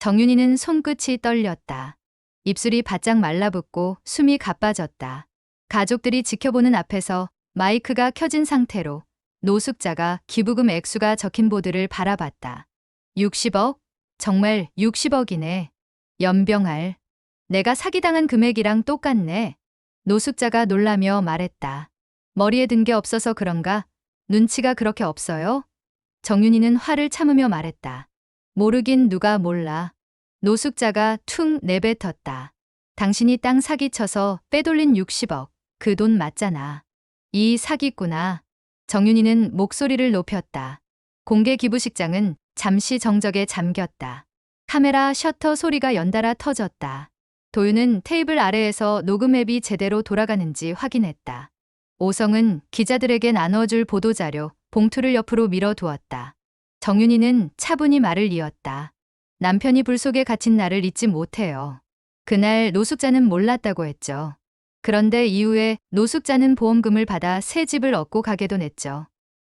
정윤이는 손끝이 떨렸다. 입술이 바짝 말라붙고 숨이 가빠졌다. 가족들이 지켜보는 앞에서 마이크가 켜진 상태로 노숙자가 기부금 액수가 적힌 보드를 바라봤다. 60억? 정말 60억이네. 연병할. 내가 사기당한 금액이랑 똑같네. 노숙자가 놀라며 말했다. 머리에 든 게 없어서 그런가? 눈치가 그렇게 없어요? 정윤이는 화를 참으며 말했다. 모르긴 누가 몰라. 노숙자가 퉁 내뱉었다. 당신이 땅 사기쳐서 빼돌린 60억. 그 돈 맞잖아. 이 사기꾼아. 정윤이는 목소리를 높였다. 공개 기부식장은 잠시 정적에 잠겼다. 카메라 셔터 소리가 연달아 터졌다. 도윤은 테이블 아래에서 녹음 앱이 제대로 돌아가는지 확인했다. 오성은 기자들에게 나눠줄 보도자료, 봉투를 옆으로 밀어두었다. 정윤이는 차분히 말을 이었다. 남편이 불 속에 갇힌 나를 잊지 못해요. 그날 노숙자는 몰랐다고 했죠. 그런데 이후에 노숙자는 보험금을 받아 새 집을 얻고 가게도 냈죠.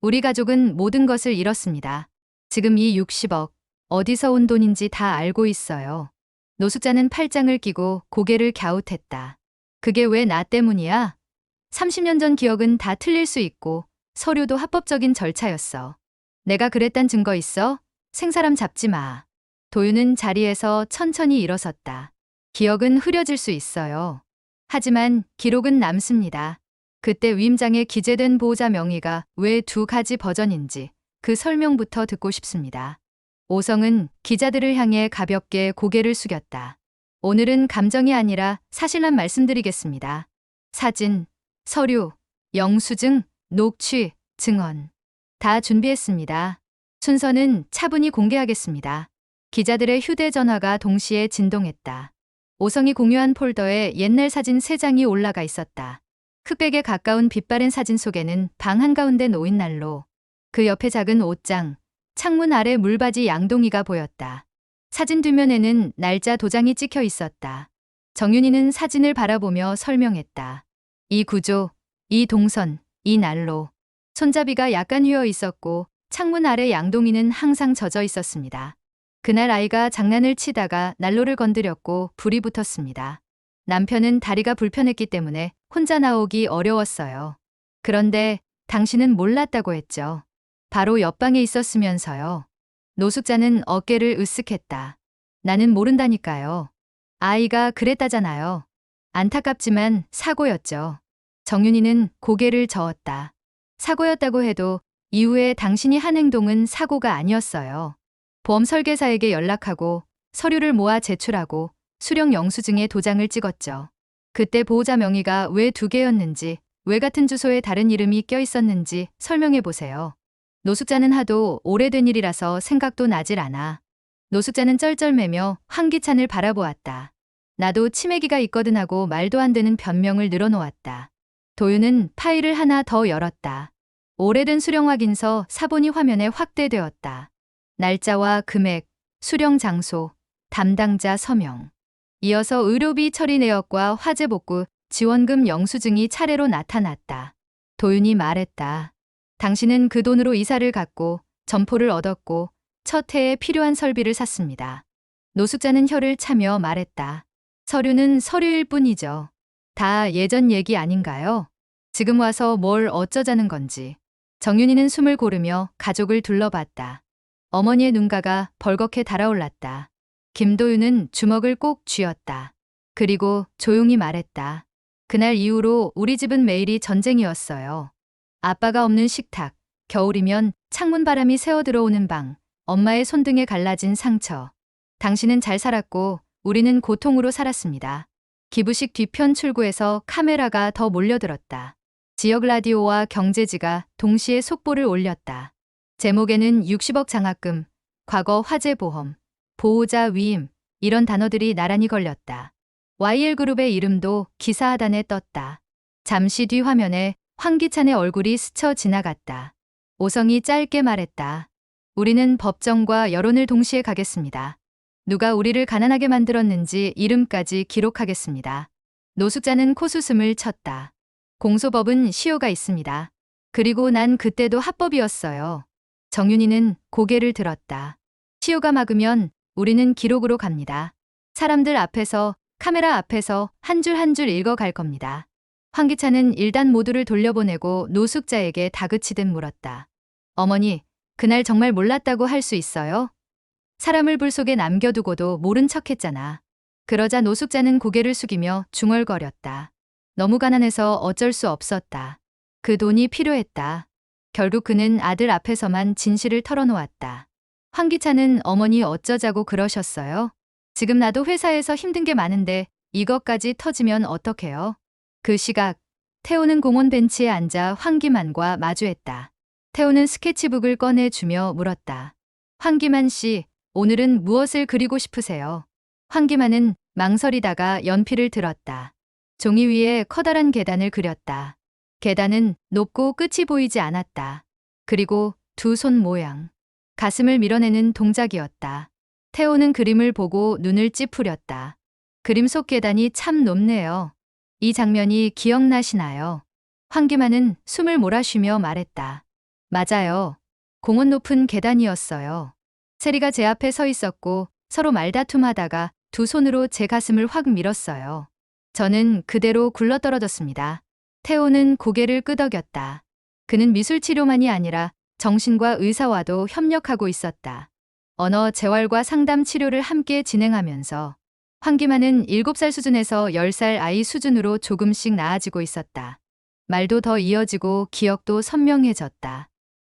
우리 가족은 모든 것을 잃었습니다. 지금 이 60억, 어디서 온 돈인지 다 알고 있어요. 노숙자는 팔짱을 끼고 고개를 갸웃했다. 그게 왜 나 때문이야? 30년 전 기억은 다 틀릴 수 있고 서류도 합법적인 절차였어. 내가 그랬단 증거 있어? 생사람 잡지 마. 도윤은 자리에서 천천히 일어섰다. 기억은 흐려질 수 있어요. 하지만 기록은 남습니다. 그때 위임장에 기재된 보호자 명의가 왜 두 가지 버전인지 그 설명부터 듣고 싶습니다. 오성은 기자들을 향해 가볍게 고개를 숙였다. 오늘은 감정이 아니라 사실만 말씀드리겠습니다. 사진, 서류, 영수증, 녹취, 증언. 다 준비했습니다. 순서는 차분히 공개하겠습니다. 기자들의 휴대전화가 동시에 진동했다. 오성이 공유한 폴더에 옛날 사진 3장이 올라가 있었다. 흑백에 가까운 빛바랜 사진 속에는 방 한가운데 놓인 난로, 그 옆에 작은 옷장, 창문 아래 물바지 양동이가 보였다. 사진 뒷면에는 날짜 도장이 찍혀 있었다. 정윤이는 사진을 바라보며 설명했다. 이 구조, 이 동선, 이 난로. 손잡이가 약간 휘어 있었고 창문 아래 양동이는 항상 젖어 있었습니다. 그날 아이가 장난을 치다가 난로를 건드렸고 불이 붙었습니다. 남편은 다리가 불편했기 때문에 혼자 나오기 어려웠어요. 그런데 당신은 몰랐다고 했죠. 바로 옆방에 있었으면서요. 노숙자는 어깨를 으쓱했다. 나는 모른다니까요. 아이가 그랬다잖아요. 안타깝지만 사고였죠. 정윤이는 고개를 저었다. 사고였다고 해도 이후에 당신이 한 행동은 사고가 아니었어요. 보험 설계사에게 연락하고 서류를 모아 제출하고 수령 영수증에 도장을 찍었죠. 그때 보호자 명의가 왜 두 개였는지, 왜 같은 주소에 다른 이름이 껴 있었는지 설명해 보세요. 노숙자는 하도 오래된 일이라서 생각도 나질 않아. 노숙자는 쩔쩔매며 환기찬을 바라보았다. 나도 치매기가 있거든 하고 말도 안 되는 변명을 늘어놓았다. 도윤은 파일을 하나 더 열었다. 오래된 수령 확인서 사본이 화면에 확대되었다. 날짜와 금액, 수령 장소, 담당자 서명. 이어서 의료비 처리 내역과 화재 복구, 지원금 영수증이 차례로 나타났다. 도윤이 말했다. 당신은 그 돈으로 이사를 갔고 점포를 얻었고 첫 해에 필요한 설비를 샀습니다. 노숙자는 혀를 차며 말했다. 서류는 서류일 뿐이죠. 다 예전 얘기 아닌가요? 지금 와서 뭘 어쩌자는 건지. 정윤이는 숨을 고르며 가족을 둘러봤다. 어머니의 눈가가 벌겋게 달아올랐다. 김도윤은 주먹을 꼭 쥐었다. 그리고 조용히 말했다. 그날 이후로 우리 집은 매일이 전쟁이었어요. 아빠가 없는 식탁, 겨울이면 창문 바람이 새어 들어오는 방, 엄마의 손등에 갈라진 상처. 당신은 잘 살았고 우리는 고통으로 살았습니다. 기부식 뒤편 출구에서 카메라가 더 몰려들었다. 지역 라디오와 경제지가 동시에 속보를 올렸다. 제목에는 60억 장학금, 과거 화재 보험, 보호자 위임, 이런 단어들이 나란히 걸렸다. YL그룹의 이름도 기사 하단에 떴다. 잠시 뒤 화면에 황기찬의 얼굴이 스쳐 지나갔다. 오성이 짧게 말했다. 우리는 법정과 여론을 동시에 가겠습니다. 누가 우리를 가난하게 만들었는지 이름까지 기록하겠습니다. 노숙자는 코수숨을 쳤다. 공소법은 시효가 있습니다. 그리고 난 그때도 합법이었어요. 정윤이는 고개를 들었다. 시효가 막으면 우리는 기록으로 갑니다. 사람들 앞에서, 카메라 앞에서 한 줄 한 줄 읽어갈 겁니다. 황기찬은 일단 모두를 돌려보내고 노숙자에게 다그치듯 물었다. 어머니, 그날 정말 몰랐다고 할 수 있어요? 사람을 불 속에 남겨두고도 모른 척 했잖아. 그러자 노숙자는 고개를 숙이며 중얼거렸다. 너무 가난해서 어쩔 수 없었다. 그 돈이 필요했다. 결국 그는 아들 앞에서만 진실을 털어놓았다. 황기찬은 어머니 어쩌자고 그러셨어요? 지금 나도 회사에서 힘든 게 많은데 이것까지 터지면 어떡해요? 그 시각, 태호는 공원 벤치에 앉아 황기만과 마주했다. 태호는 스케치북을 꺼내주며 물었다. 황기만 씨, 오늘은 무엇을 그리고 싶으세요? 황기만은 망설이다가 연필을 들었다. 종이 위에 커다란 계단을 그렸다. 계단은 높고 끝이 보이지 않았다. 그리고 두 손 모양. 가슴을 밀어내는 동작이었다. 태호는 그림을 보고 눈을 찌푸렸다. 그림 속 계단이 참 높네요. 이 장면이 기억나시나요? 황기만은 숨을 몰아쉬며 말했다. 맞아요. 공원 높은 계단이었어요. 세리가 제 앞에 서 있었고 서로 말다툼하다가 두 손으로 제 가슴을 확 밀었어요. 저는 그대로 굴러떨어졌습니다. 태호는 고개를 끄덕였다. 그는 미술 치료만이 아니라 정신과 의사와도 협력하고 있었다. 언어 재활과 상담 치료를 함께 진행하면서 황기만은 7살 수준에서 10살 아이 수준으로 조금씩 나아지고 있었다. 말도 더 이어지고 기억도 선명해졌다.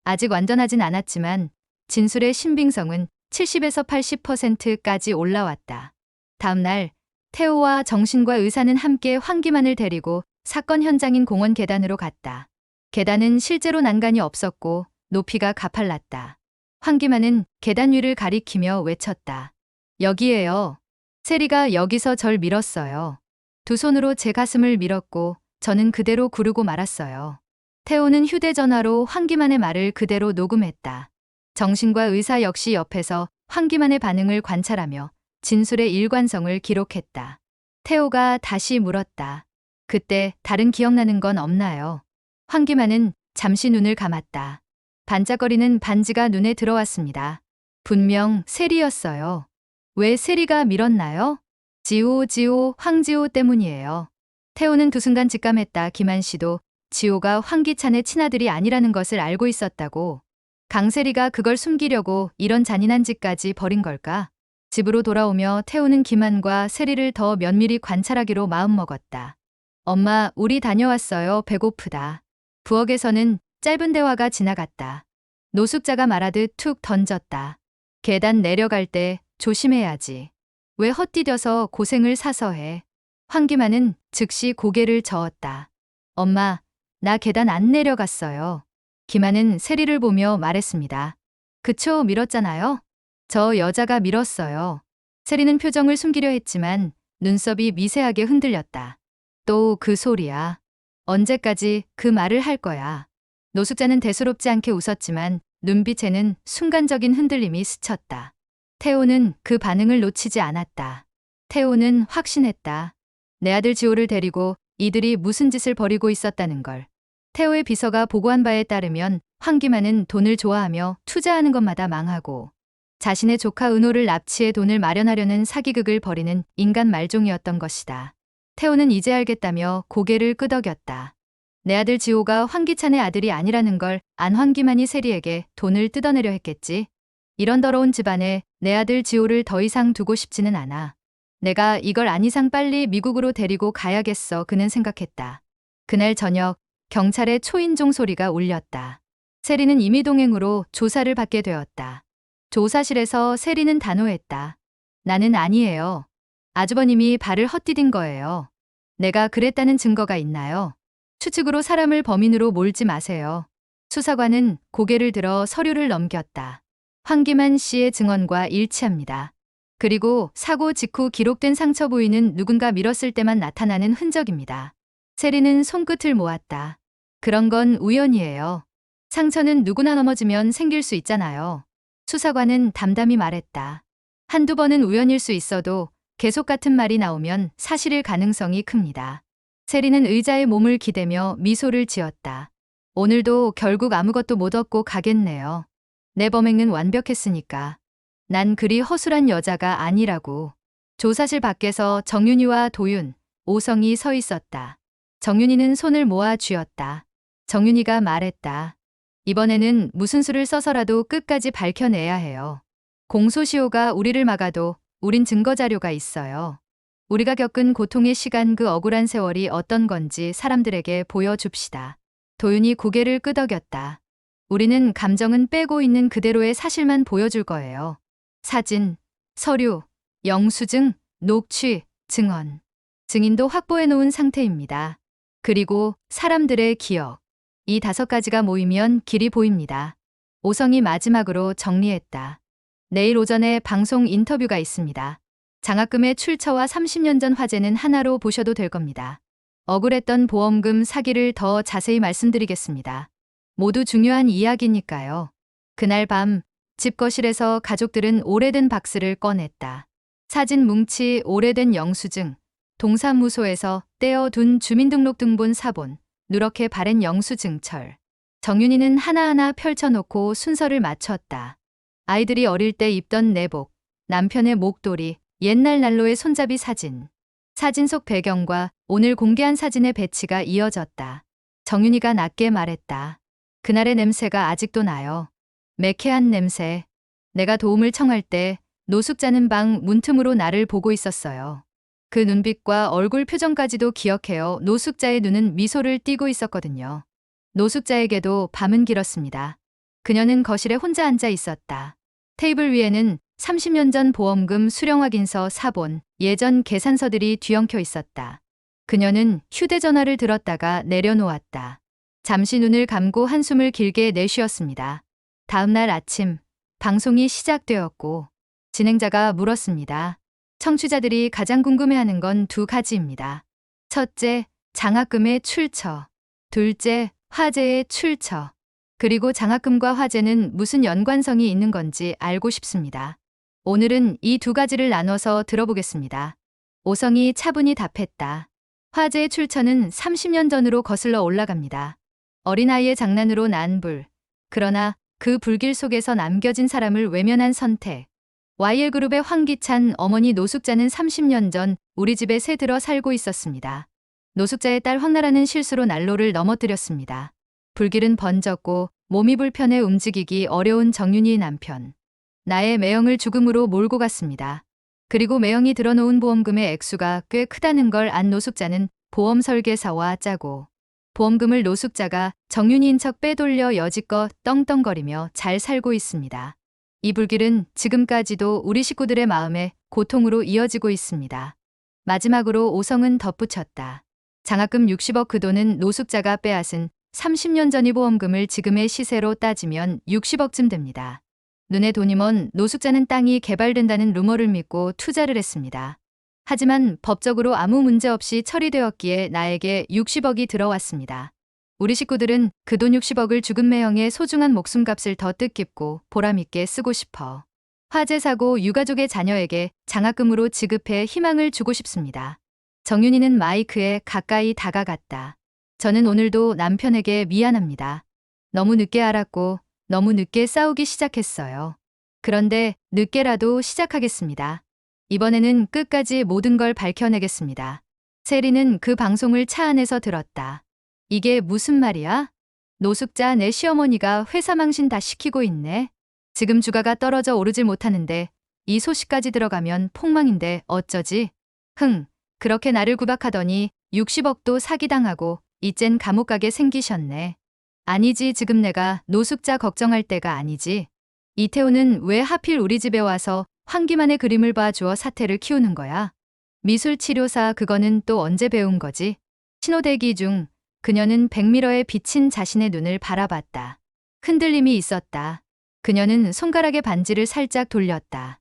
아직 완전하진 않았지만 진술의 신빙성은 70에서 80%까지 올라왔다. 다음 날 태호와 정신과 의사는 함께 황기만을 데리고 사건 현장인 공원 계단으로 갔다. 계단은 실제로 난간이 없었고 높이가 가팔랐다. 황기만은 계단 위를 가리키며 외쳤다. 여기에요. 세리가 여기서 절 밀었어요. 두 손으로 제 가슴을 밀었고 저는 그대로 구르고 말았어요. 태호는 휴대전화로 황기만의 말을 그대로 녹음했다. 정신과 의사 역시 옆에서 황기만의 반응을 관찰하며 진술의 일관성을 기록했다. 태호가 다시 물었다. 그때 다른 기억나는 건 없나요? 황기만은 잠시 눈을 감았다. 반짝거리는 반지가 눈에 들어왔습니다. 분명 세리였어요. 왜 세리가 밀었나요? 지호, 지호, 황지호 때문이에요. 태호는 두 순간 직감했다. 김한 씨도 지호가 황기찬의 친아들이 아니라는 것을 알고 있었다고. 강세리가 그걸 숨기려고 이런 잔인한 짓까지 벌인 걸까? 집으로 돌아오며 태우는 김한과 세리를 더 면밀히 관찰하기로 마음먹었다. 엄마, 우리 다녀왔어요. 배고프다. 부엌에서는 짧은 대화가 지나갔다. 노숙자가 말하듯 툭 던졌다. 계단 내려갈 때 조심해야지. 왜 헛디뎌서 고생을 사서 해. 황기만은 즉시 고개를 저었다. 엄마, 나 계단 안 내려갔어요. 김한은 세리를 보며 말했습니다. 그쵸, 밀었잖아요? 저 여자가 밀었어요. 세리는 표정을 숨기려 했지만 눈썹이 미세하게 흔들렸다. 또 그 소리야. 언제까지 그 말을 할 거야. 노숙자는 대수롭지 않게 웃었지만 눈빛에는 순간적인 흔들림이 스쳤다. 태호는 그 반응을 놓치지 않았다. 태호는 확신했다. 내 아들 지호를 데리고 이들이 무슨 짓을 벌이고 있었다는 걸. 태호의 비서가 보고한 바에 따르면 황기만은 돈을 좋아하며 투자하는 것마다 망하고 자신의 조카 은호를 납치해 돈을 마련하려는 사기극을 벌이는 인간 말종이었던 것이다. 태호는 이제 알겠다며 고개를 끄덕였다. 내 아들 지호가 황기찬의 아들이 아니라는 걸 안 황기만이 세리에게 돈을 뜯어내려 했겠지. 이런 더러운 집안에 내 아들 지호를 더 이상 두고 싶지는 않아. 내가 이걸 안 이상 빨리 미국으로 데리고 가야겠어 그는 생각했다. 그날 저녁 경찰의 초인종 소리가 울렸다. 세리는 이미 동행으로 조사를 받게 되었다. 조사실에서 세리는 단호했다. 나는 아니에요. 아주버님이 발을 헛디딘 거예요. 내가 그랬다는 증거가 있나요? 추측으로 사람을 범인으로 몰지 마세요. 수사관은 고개를 들어 서류를 넘겼다. 황기만 씨의 증언과 일치합니다. 그리고 사고 직후 기록된 상처 부위는 누군가 밀었을 때만 나타나는 흔적입니다. 세리는 손끝을 모았다. 그런 건 우연이에요. 상처는 누구나 넘어지면 생길 수 있잖아요. 수사관은 담담히 말했다. 한두 번은 우연일 수 있어도 계속 같은 말이 나오면 사실일 가능성이 큽니다. 세리는 의자에 몸을 기대며 미소를 지었다. 오늘도 결국 아무것도 못 얻고 가겠네요. 내 범행은 완벽했으니까. 난 그리 허술한 여자가 아니라고. 조사실 밖에서 정윤이와 도윤, 오성이 서 있었다. 정윤이는 손을 모아 쥐었다. 정윤이가 말했다. 이번에는 무슨 수를 써서라도 끝까지 밝혀내야 해요. 공소시효가 우리를 막아도 우린 증거 자료가 있어요. 우리가 겪은 고통의 시간 그 억울한 세월이 어떤 건지 사람들에게 보여줍시다. 도윤이 고개를 끄덕였다. 우리는 감정은 빼고 있는 그대로의 사실만 보여줄 거예요. 사진, 서류, 영수증, 녹취, 증언. 증인도 확보해 놓은 상태입니다. 그리고 사람들의 기억. 이 다섯 가지가 모이면 길이 보입니다. 오성이 마지막으로 정리했다. 내일 오전에 방송 인터뷰가 있습니다. 장학금의 출처와 30년 전 화제는 하나로 보셔도 될 겁니다. 억울했던 보험금 사기를 더 자세히 말씀드리겠습니다. 모두 중요한 이야기니까요. 그날 밤 집 거실에서 가족들은 오래된 박스를 꺼냈다. 사진 뭉치, 오래된 영수증, 동사무소에서 떼어둔 주민등록등본 사본, 누렇게 바랜 영수증철. 정윤이는 하나하나 펼쳐놓고 순서를 맞췄다. 아이들이 어릴 때 입던 내복, 남편의 목도리, 옛날 난로의 손잡이 사진. 사진 속 배경과 오늘 공개한 사진의 배치가 이어졌다. 정윤이가 낮게 말했다. 그날의 냄새가 아직도 나요. 매캐한 냄새. 내가 도움을 청할 때 노숙자는 방 문틈으로 나를 보고 있었어요. 그 눈빛과 얼굴 표정까지도 기억해요. 노숙자의 눈은 미소를 띠고 있었거든요. 노숙자에게도 밤은 길었습니다. 그녀는 거실에 혼자 앉아 있었다. 테이블 위에는 30년 전 보험금 수령 확인서 사본, 예전 계산서들이 뒤엉켜 있었다. 그녀는 휴대전화를 들었다가 내려놓았다. 잠시 눈을 감고 한숨을 길게 내쉬었습니다. 다음 날 아침, 방송이 시작되었고, 진행자가 물었습니다. 청취자들이 가장 궁금해하는 건 두 가지입니다. 첫째, 장학금의 출처. 둘째, 화재의 출처. 그리고 장학금과 화재는 무슨 연관성이 있는 건지 알고 싶습니다. 오늘은 이 두 가지를 나눠서 들어보겠습니다. 오성이 차분히 답했다. 화재의 출처는 30년 전으로 거슬러 올라갑니다. 어린아이의 장난으로 난 불. 그러나 그 불길 속에서 남겨진 사람을 외면한 선택. YL그룹의 황기찬 어머니 노숙자는 30년 전 우리 집에 새 들어 살고 있었습니다. 노숙자의 딸 황나라는 실수로 난로를 넘어뜨렸습니다. 불길은 번졌고 몸이 불편해 움직이기 어려운 정윤이의 남편. 나의 매형을 죽음으로 몰고 갔습니다. 그리고 매형이 들어놓은 보험금의 액수가 꽤 크다는 걸 안 노숙자는 보험 설계사와 짜고 보험금을 노숙자가 정윤이인 척 빼돌려 여지껏 떵떵거리며 잘 살고 있습니다. 이 불길은 지금까지도 우리 식구들의 마음에 고통으로 이어지고 있습니다. 마지막으로 오성은 덧붙였다. 장학금 60억 그 돈은 노숙자가 빼앗은 30년 전의 보험금을 지금의 시세로 따지면 60억쯤 됩니다. 눈에 돈이 먼 노숙자는 땅이 개발된다는 루머를 믿고 투자를 했습니다. 하지만 법적으로 아무 문제 없이 처리되었기에 나에게 60억이 들어왔습니다. 우리 식구들은 그 돈 60억을 죽은 매형의 소중한 목숨값을 더 뜻깊고 보람있게 쓰고 싶어. 화재 사고 유가족의 자녀에게 장학금으로 지급해 희망을 주고 싶습니다. 정윤이는 마이크에 가까이 다가갔다. 저는 오늘도 남편에게 미안합니다. 너무 늦게 알았고 너무 늦게 싸우기 시작했어요. 그런데 늦게라도 시작하겠습니다. 이번에는 끝까지 모든 걸 밝혀내겠습니다. 세리는 그 방송을 차 안에서 들었다. 이게 무슨 말이야? 노숙자 내 시어머니가 회사 망신 다 시키고 있네. 지금 주가가 떨어져 오르질 못하는데 이 소식까지 들어가면 폭망인데 어쩌지? 흥, 그렇게 나를 구박하더니 60억도 사기당하고 이젠 감옥 가게 생기셨네. 아니지 지금 내가 노숙자 걱정할 때가 아니지. 이태호는 왜 하필 우리 집에 와서 환기만의 그림을 봐주어 사태를 키우는 거야? 미술 치료사 그거는 또 언제 배운 거지? 신호대기 중 그녀는 백미러에 비친 자신의 눈을 바라봤다. 흔들림이 있었다. 그녀는 손가락의 반지를 살짝 돌렸다.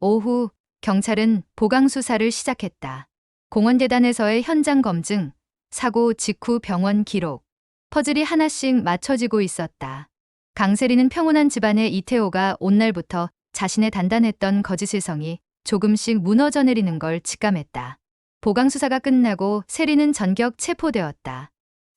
오후 경찰은 보강 수사를 시작했다. 공원재단에서의 현장 검증, 사고 직후 병원 기록, 퍼즐이 하나씩 맞춰지고 있었다. 강세리는 평온한 집안의 이태호가 온 날부터 자신의 단단했던 거짓의 성이 조금씩 무너져 내리는 걸 직감했다. 보강 수사가 끝나고 세리는 전격 체포되었다.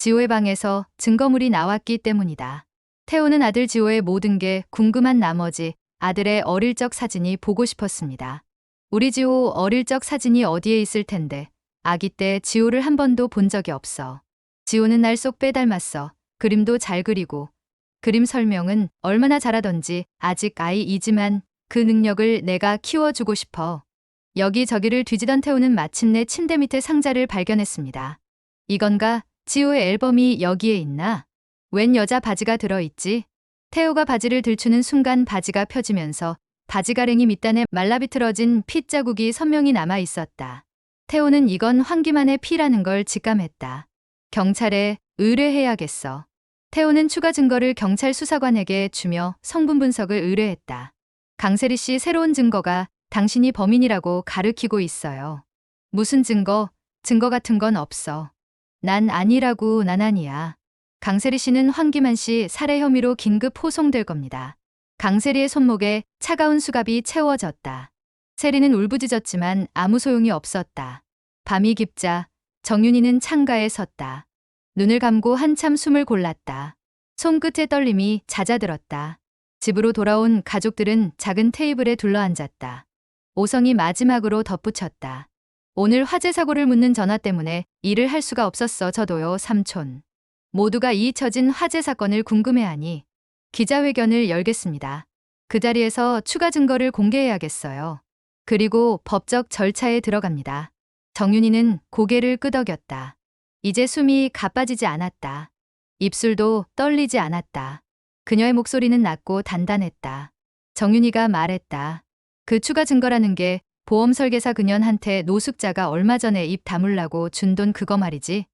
지호의 방에서 증거물이 나왔기 때문이다. 태호는 아들 지호의 모든 게 궁금한 나머지 아들의 어릴 적 사진이 보고 싶었습니다. 우리 지호 어릴 적 사진이 어디에 있을 텐데 아기 때 지호를 한 번도 본 적이 없어. 지호는 날 쏙 빼닮았어. 그림도 잘 그리고 그림 설명은 얼마나 잘하던지 아직 아이이지만 그 능력을 내가 키워주고 싶어. 여기저기를 뒤지던 태우는 마침내 침대 밑에 상자를 발견했습니다. 이건가? 지호의 앨범이 여기에 있나? 웬 여자 바지가 들어있지? 태호가 바지를 들추는 순간 바지가 펴지면서 바지 가랭이 밑단에 말라비틀어진 핏자국이 선명히 남아 있었다. 태호는 이건 황기만의 피라는 걸 직감했다. 경찰에 의뢰해야겠어. 태호는 추가 증거를 경찰 수사관에게 주며 성분 분석을 의뢰했다. 강세리 씨 새로운 증거가 당신이 범인이라고 가르키고 있어요. 무슨 증거? 증거 같은 건 없어. 난 아니라고 난 아니야. 강세리 씨는 황기만 씨 살해 혐의로 긴급 호송될 겁니다. 강세리의 손목에 차가운 수갑이 채워졌다. 세리는 울부짖었지만 아무 소용이 없었다. 밤이 깊자 정윤이는 창가에 섰다. 눈을 감고 한참 숨을 골랐다. 손끝의 떨림이 잦아들었다. 집으로 돌아온 가족들은 작은 테이블에 둘러앉았다. 오성이 마지막으로 덧붙였다. 오늘 화재 사고를 묻는 전화 때문에 일을 할 수가 없었어 저도요 삼촌. 모두가 이 처진 화재 사건을 궁금해하니 기자회견을 열겠습니다. 그 자리에서 추가 증거를 공개해야겠어요. 그리고 법적 절차에 들어갑니다. 정윤이는 고개를 끄덕였다. 이제 숨이 가빠지지 않았다. 입술도 떨리지 않았다. 그녀의 목소리는 낮고 단단했다. 정윤이가 말했다. 그 추가 증거라는 게 보험 설계사 그년한테 노숙자가 얼마 전에 입 다물라고 준 돈 그거 말이지.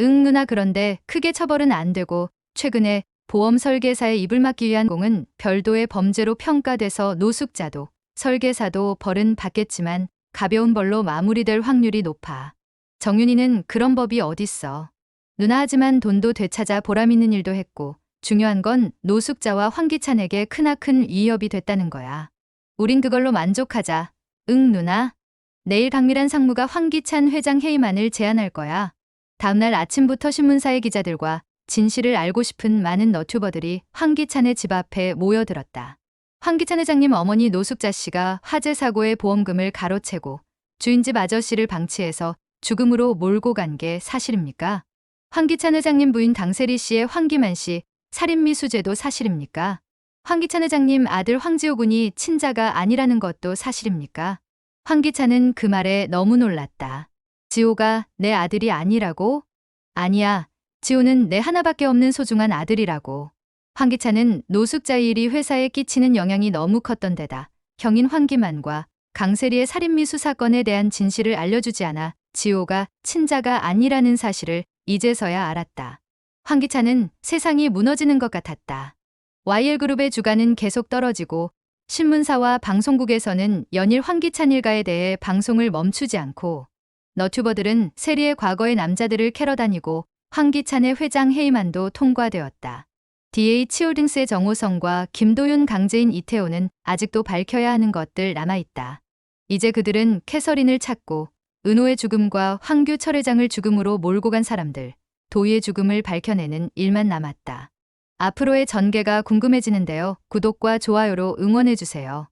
응 누나 그런데 크게 처벌은 안 되고 최근에 보험 설계사의 입을 막기 위한 공은 별도의 범죄로 평가돼서 노숙자도 설계사도 벌은 받겠지만 가벼운 벌로 마무리될 확률이 높아. 정윤이는 그런 법이 어딨어. 누나 하지만 돈도 되찾아 보람 있는 일도 했고 중요한 건 노숙자와 황기찬에게 크나큰 위협이 됐다는 거야. 우린 그걸로 만족하자. 응 누나. 내일 강미란 상무가 황기찬 회장 회의만을 제안할 거야. 다음날 아침부터 신문사의 기자들과 진실을 알고 싶은 많은 너튜버들이 황기찬의 집 앞에 모여들었다. 황기찬 회장님 어머니 노숙자 씨가 화재 사고의 보험금을 가로채고 주인집 아저씨를 방치해서 죽음으로 몰고 간 게 사실입니까? 황기찬 회장님 부인 당세리 씨의 황기만 씨 살인미수죄도 사실입니까? 황기찬 회장님 아들 황지호 군이 친자가 아니라는 것도 사실입니까? 황기찬은 그 말에 너무 놀랐다. 지호가 내 아들이 아니라고? 아니야. 지호는 내 하나밖에 없는 소중한 아들이라고. 황기찬은 노숙자의 일이 회사에 끼치는 영향이 너무 컸던 데다 형인 황기만과 강세리의 살인미수 사건에 대한 진실을 알려주지 않아 지호가 친자가 아니라는 사실을 이제서야 알았다. 황기찬은 세상이 무너지는 것 같았다. YL그룹의 주가는 계속 떨어지고 신문사와 방송국에서는 연일 황기찬 일가에 대해 방송을 멈추지 않고 너튜버들은 세리의 과거의 남자들을 캐러 다니고 황기찬의 회장 해임안도 통과되었다. DH홀딩스의 정호성과 김도윤 강재인 이태호는 아직도 밝혀야 하는 것들 남아있다. 이제 그들은 캐서린을 찾고 은호의 죽음과 황규 철 회장을 죽음으로 몰고 간 사람들, 도희의 죽음을 밝혀내는 일만 남았다. 앞으로의 전개가 궁금해지는데요. 구독과 좋아요로 응원해주세요.